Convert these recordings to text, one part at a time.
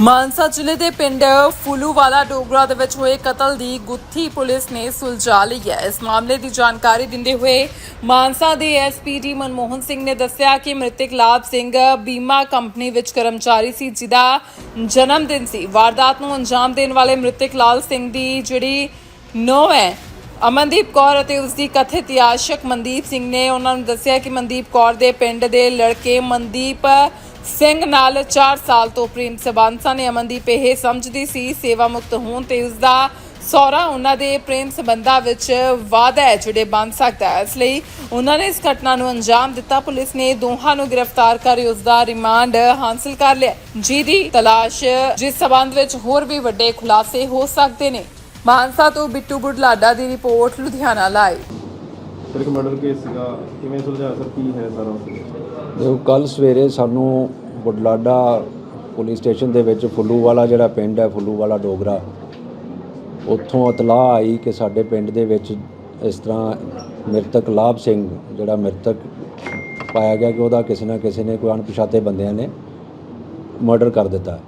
ਮਾਨਸਾ ਜ਼ਿਲ੍ਹੇ ਦੇ ਪਿੰਡ ਫੁੱਲੂਵਾਲਾ ਡੋਗਰਾ ਦੇ ਵਿੱਚ ਹੋਏ ਕਤਲ ਦੀ ਗੁੱਥੀ ਪੁਲਿਸ ਨੇ ਸੁਲਝਾ ਲਈ ਹੈ। ਇਸ ਮਾਮਲੇ ਦੀ ਜਾਣਕਾਰੀ ਦਿੰਦੇ ਹੋਏ ਮਾਨਸਾ ਦੇ ਐਸਪੀਡੀ ਮਨਮੋਹਨ ਸਿੰਘ ਨੇ ਦੱਸਿਆ ਕਿ ਮ੍ਰਿਤਕ ਲਾਭ ਸਿੰਘ ਬੀਮਾ ਕੰਪਨੀ ਵਿੱਚ ਕਰਮਚਾਰੀ ਸੀ, ਜਿਹਦਾ ਜਨਮ ਦਿਨ ਸੀ। ਵਾਰਦਾਤ ਨੂੰ ਅੰਜਾਮ ਦੇਣ ਵਾਲੇ ਮ੍ਰਿਤਕ ਲਾਲ ਸਿੰਘ ਦੀ ਜਿਹੜੀ ਨੌ ਹੈ ਅਮਨਦੀਪ ਕੌਰ ਅਤੇ ਉਸ ਦੀ ਕਥਿਤ ਆਸ਼ਕ ਮਨਦੀਪ ਸਿੰਘ ਨੇ ਉਹਨਾਂ ਨੂੰ ਦੱਸਿਆ ਕਿ ਮਨਦੀਪ ਕੌਰ ਦੇ ਪਿੰਡ ਦੇ ਲੜਕੇ ਮਨਦੀਪ ਸਿੰਘ ਨਾਲ 4 ਸਾਲ ਤੋਂ ਪ੍ਰੇਮ ਸੰਬੰਧ ਸਨ। ਅਮਨਦੀਪ ਇਹ ਸਮਝਦੀ ਸੀ, ਸੇਵਾ ਮੁਕਤ ਹੋਣ ਤੇ ਉਸ ਦਾ ਸਹੁਰਾ ਉਹਨਾਂ ਦੇ ਪ੍ਰੇਮ ਸੰਬੰਧਾਂ ਵਿੱਚ ਵਾਅਦਾ ਹੈ, ਜਿਹੜੇ ਬਣ ਸਕਦਾ ਹੈ। ਇਸ ਲਈ ਉਹਨਾਂ ਨੇ ਇਸ ਘਟਨਾ ਨੂੰ ਅੰਜਾਮ ਦਿੱਤਾ। ਪੁਲਿਸ ਨੇ ਦੋਹਾਂ ਨੂੰ ਗ੍ਰਿਫਤਾਰ ਕਰ ਉਸ ਦਾ ਰਿਮਾਂਡ ਹਾਸਲ ਕਰ ਲਿਆ। ਜਿਹਦੀ ਤਲਾਸ਼ ਜਿਸ ਸਬੰਧ ਵਿੱਚ ਹੋਰ ਵੀ ਵੱਡੇ ਖੁਲਾਸੇ ਹੋ ਸਕਦੇ ਨੇ। ਮਾਨਸਾ ਤੋਂ ਬਿੱਟੂ ਬੁਢਲਾਡਾ ਦੀ ਰਿਪੋਰਟ ਲੁਧਿਆਣਾ ਲਾਈਵ। ਫਿਰ ਇੱਕ ਮਰਡਰ ਕੇਸ ਸੀਗਾ। ਕਿਵੇਂ ਸੁਲਝਾਇਆ ਸਰ? ਕੀ ਹੈ ਸਾਰਾ ਦੇਖੋ ਕੱਲ ਸਵੇਰੇ ਸਾਨੂੰ ਬੁਢਲਾਡਾ ਪੁਲਿਸ ਸਟੇਸ਼ਨ ਦੇ ਵਿੱਚ ਫੁੱਲੂਵਾਲਾ ਜਿਹੜਾ ਪਿੰਡ ਹੈ ਫੁੱਲੂਵਾਲਾ ਡੋਗਰਾ ਉੱਥੋਂ ਇਤਲਾਹ ਆਈ ਕਿ ਸਾਡੇ ਪਿੰਡ ਦੇ ਵਿੱਚ ਇਸ ਤਰ੍ਹਾਂ ਮ੍ਰਿਤਕ ਲਾਭ ਸਿੰਘ ਜਿਹੜਾ ਮ੍ਰਿਤਕ ਪਾਇਆ ਗਿਆ ਕਿ ਉਹਦਾ ਕਿਸੇ ਨਾ ਕਿਸੇ ਨੇ ਕੋਈ ਅਣਪਛਾਤੇ ਬੰਦਿਆਂ ਨੇ ਮਰਡਰ ਕਰ ਦਿੱਤਾ।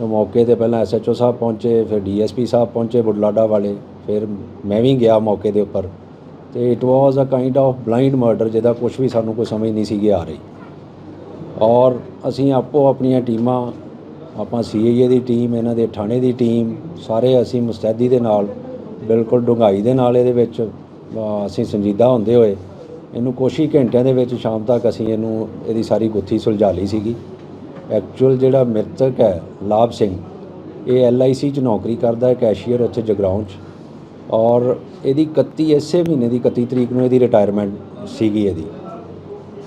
ਮੌਕੇ ਤੇ ਪਹਿਲਾਂ ਐਸਐਚਓ ਸਾਹਿਬ ਪਹੁੰਚੇ, ਫਿਰ ਡੀਐਸਪੀ ਸਾਹਿਬ ਪਹੁੰਚੇ ਬੁਢਲਾਡਾ ਵਾਲੇ, ਫਿਰ ਮੈਂ ਵੀ ਗਿਆ ਮੌਕੇ ਦੇ ਉੱਪਰ। ਤੇ it was a kind of blind murder ਜਿਹਦਾ ਕੁਝ ਵੀ ਸਾਨੂੰ ਕੋਈ ਸਮਝ ਨਹੀਂ ਸੀਗੀ ਆ ਰਹੀ। ਔਰ ਅਸੀਂ ਆਪੋ ਆਪਣੀਆਂ ਟੀਮਾਂ, ਆਪਾਂ ਸੀਆਈਏ ਦੀ ਟੀਮ, ਇਹਨਾਂ ਦੇ ਥਾਣੇ ਦੀ ਟੀਮ, ਸਾਰੇ ਅਸੀਂ ਮੁਸਤੈਦੀ ਦੇ ਨਾਲ, ਬਿਲਕੁਲ ਡੂੰਘਾਈ ਦੇ ਨਾਲ ਇਹਦੇ ਵਿੱਚ ਅਸੀਂ ਸੰਜੀਦਾ ਹੁੰਦੇ ਹੋਏ, ਇਹਨੂੰ ਕੁਛ ਹੀ ਘੰਟਿਆਂ ਦੇ ਵਿੱਚ ਸ਼ਾਮ ਤੱਕ ਅਸੀਂ ਇਹਨੂੰ, ਇਹਦੀ ਸਾਰੀ ਗੁੱਥੀ ਸੁਲਝਾ ਲਈ ਸੀਗੀ। ਐਕਚੁਅਲ ਜਿਹੜਾ ਮ੍ਰਿਤਕ ਹੈ, ਲਾਭ ਸਿੰਘ, ਇਹ ਐਲਆਈਸੀ 'ਚ ਨੌਕਰੀ ਕਰਦਾ ਹੈ, ਕੈਸ਼ੀਅਰ ਉੱਥੇ ਜਗਰਾਉਂ 'ਚ ਔਰ ਇਹਦੀ 31 ਇਸੇ ਮਹੀਨੇ ਦੀ 31 ਤਰੀਕ ਨੂੰ ਇਹਦੀ ਰਿਟਾਇਰਮੈਂਟ ਸੀਗੀ ਇਹਦੀ।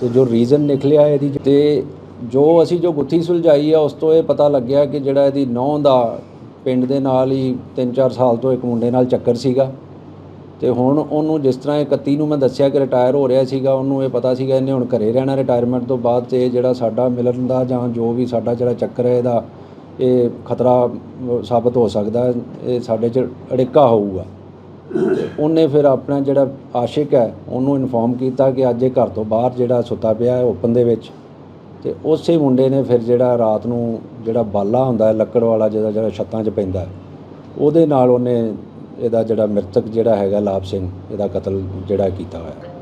ਤੇ ਜੋ ਰੀਜ਼ਨ ਨਿਕਲਿਆ ਇਹਦੀ ਤੇ ਜੋ ਅਸੀਂ ਜੋ ਗੁੱਥੀ ਸੁਲਝਾਈ ਆ, ਉਸ ਤੋਂ ਇਹ ਪਤਾ ਲੱਗਿਆ ਕਿ ਜਿਹੜਾ ਇਹਦੀ ਨੌਂ ਦਾ ਪਿੰਡ ਦੇ ਨਾਲ ਹੀ 3-4 ਸਾਲ ਤੋਂ ਇੱਕ ਮੁੰਡੇ ਨਾਲ ਚੱਕਰ ਸੀਗਾ। ਤੇ ਹੁਣ ਉਹਨੂੰ ਜਿਸ ਤਰ੍ਹਾਂ ਇਹ 31 ਨੂੰ ਮੈਂ ਦੱਸਿਆ ਕਿ ਰਿਟਾਇਰ ਹੋ ਰਿਹਾ ਸੀਗਾ, ਉਹਨੂੰ ਇਹ ਪਤਾ ਸੀਗਾ ਇਹਨੇ ਹੁਣ ਘਰੇ ਰਹਿਣਾ ਰਿਟਾਇਰਮੈਂਟ ਤੋਂ ਬਾਅਦ ਤੇ ਇਹ ਜਿਹੜਾ ਸਾਡਾ ਮਿਲਣ ਦਾ ਜਾਂ ਜੋ ਵੀ ਸਾਡਾ ਜਿਹੜਾ ਚੱਕਰ ਹੈ ਇਹਦਾ, ਇਹ ਖਤਰਾ ਸਾਬਤ ਹੋ ਸਕਦਾ, ਇਹ ਸਾਡੇ 'ਚ ਅੜਿੱਕਾ ਹੋਊਗਾ। ਤੇ ਉਹਨੇ ਫਿਰ ਆਪਣਾ ਜਿਹੜਾ ਆਸ਼ਿਕ ਹੈ, ਉਹਨੂੰ ਇਨਫੋਰਮ ਕੀਤਾ ਕਿ ਅੱਜ ਇਹ ਘਰ ਤੋਂ ਬਾਹਰ ਜਿਹੜਾ ਸੁੱਤਾ ਪਿਆ ਹੈ ਓਪਨ ਦੇ ਵਿੱਚ। ਤੇ ਉਸੇ ਮੁੰਡੇ ਨੇ ਫਿਰ ਜਿਹੜਾ ਰਾਤ ਨੂੰ ਜਿਹੜਾ ਬਾਲਾ ਹੁੰਦਾ ਹੈ, ਲੱਕੜ ਵਾਲਾ ਜਿਹਦਾ ਜਿਹੜਾ ਛੱਤਾਂ 'ਚ ਪੈਂਦਾ ਉਹਦੇ ਨਾਲ ਉਹਨੇ ਇਹਦਾ ਜਿਹੜਾ ਮ੍ਰਿਤਕ ਜਿਹੜਾ ਹੈਗਾ ਲਾਭ ਸਿੰਘ ਇਹਦਾ ਕਤਲ ਜਿਹੜਾ ਕੀਤਾ ਹੋਇਆ।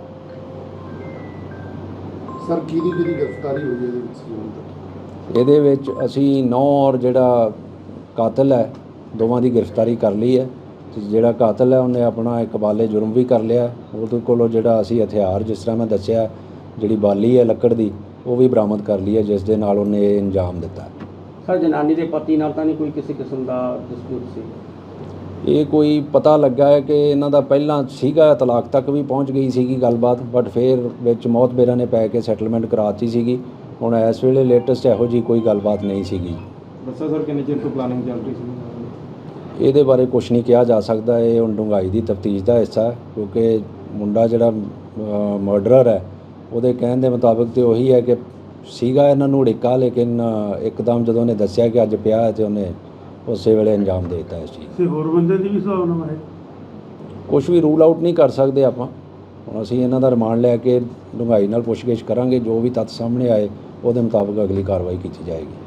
ਸਰ ਕਿਹਦੀ ਕਿਹਦੀ ਗ੍ਰਿਫਤਾਰੀ ਹੋਈ ਹੈ ਇਹਦੇ ਵਿੱਚ ਜੀ ਹੁਣ ਤੱਕ ਇਹਦੇ ਵਿੱਚ ਅਸੀਂ ਨੌ ਔਰ ਜਿਹੜਾ ਕਾਤਲ ਹੈ ਦੋਵਾਂ ਦੀ ਗ੍ਰਿਫਤਾਰੀ ਕਰ ਲਈ ਹੈ। ਤੇ ਜਿਹੜਾ ਕਾਤਲ ਹੈ ਉਹਨੇ ਆਪਣਾ ਇਕਬਾਲੇ ਜੁਰਮ ਵੀ ਕਰ ਲਿਆ। ਉਹਦੇ ਕੋਲੋਂ ਜਿਹੜਾ ਅਸੀਂ ਹਥਿਆਰ ਜਿਸ ਤਰ੍ਹਾਂ ਮੈਂ ਦੱਸਿਆ ਜਿਹੜੀ ਬਾਲੀ ਹੈ ਲੱਕੜ ਦੀ ਉਹ ਵੀ ਬਰਾਮਦ ਕਰ ਲਈ ਹੈ ਜਿਸ ਦੇ ਨਾਲ ਉਹਨੇ ਇਹ ਅੰਜਾਮ ਦਿੱਤਾ। ਸਰ ਜਨਾਨੀ ਦੇ ਪਤੀ ਨਾਲ ਤਾਂ ਨਹੀਂ ਕੋਈ ਕਿਸੇ ਕਿਸਮ ਦਾ ਡਿਸਪਿਊਟ ਸੀ? ਇਹ ਕੋਈ ਪਤਾ ਲੱਗਾ ਹੈ ਕਿ ਇਹਨਾਂ ਦਾ ਪਹਿਲਾਂ ਸੀਗਾ ਤਲਾਕ ਤੱਕ ਵੀ ਪਹੁੰਚ ਗਈ ਸੀਗੀ ਗੱਲਬਾਤ ਬਟ ਫਿਰ ਵਿੱਚ ਮੌਤ ਬੇਰਾਂ ਨੇ ਪੈ ਕੇ ਸੈਟਲਮੈਂਟ ਕਰਾਤੀ ਸੀਗੀ। ਹੁਣ ਇਸ ਵੇਲੇ ਲੇਟੈਸਟ ਇਹੋ ਜੀ ਕੋਈ ਗੱਲਬਾਤ ਨਹੀਂ ਸੀਗੀ। ਦੱਸਿਆ ਸਰ ਕਿੰਨੇ ਚਿਰ ਤੋਂ ਪਲਾਨਿੰਗ ਚੱਲ ਰਹੀ ਸੀ? ਇਹਦੇ ਬਾਰੇ ਕੁਝ ਨਹੀਂ ਕਿਹਾ ਜਾ ਸਕਦਾ ਇਹ ਹੁਣ ਡੂੰਘਾਈ ਦੀ ਤਫਤੀਸ਼ ਦਾ ਹਿੱਸਾ ਕਿਉਂਕਿ ਮੁੰਡਾ ਜਿਹੜਾ ਮਰਡਰਰ ਹੈ ਉਹਦੇ ਕਹਿਣ ਦੇ ਮੁਤਾਬਕ ਤੇ ਉਹੀ ਹੈ ਕਿ ਸੀਗਾ ਇਹਨਾਂ ਨੂੰ ਉੜਿੱਕਾ ਲੇਕਿਨ ਇੱਕਦਮ ਜਦੋਂ ਉਹਨੇ ਦੱਸਿਆ ਕਿ ਅੱਜ ਪਿਆ ਤੇ ਉਹਨੇ ਉਸੇ ਵੇਲੇ ਅੰਜਾਮ ਦੇ ਦਿੱਤਾ ਇਸ ਚੀਜ਼ ਕਿਸੇ ਹੋਰ ਬੰਦੇ ਦੀ ਵੀ ਹਿਸਾਬ ਹੈ? ਕੁਝ ਵੀ ਰੂਲ ਆਊਟ ਨਹੀਂ ਕਰ ਸਕਦੇ ਆਪਾਂ। ਹੁਣ ਅਸੀਂ ਇਹਨਾਂ ਦਾ ਰਿਮਾਂਡ ਲੈ ਕੇ ਡੂੰਘਾਈ ਨਾਲ ਪੁੱਛਗਿੱਛ ਕਰਾਂਗੇ ਜੋ ਵੀ ਤੱਥ ਸਾਹਮਣੇ ਆਏ ਉਹਦੇ ਮੁਤਾਬਕ ਅਗਲੀ ਕਾਰਵਾਈ ਕੀਤੀ ਜਾਏਗੀ।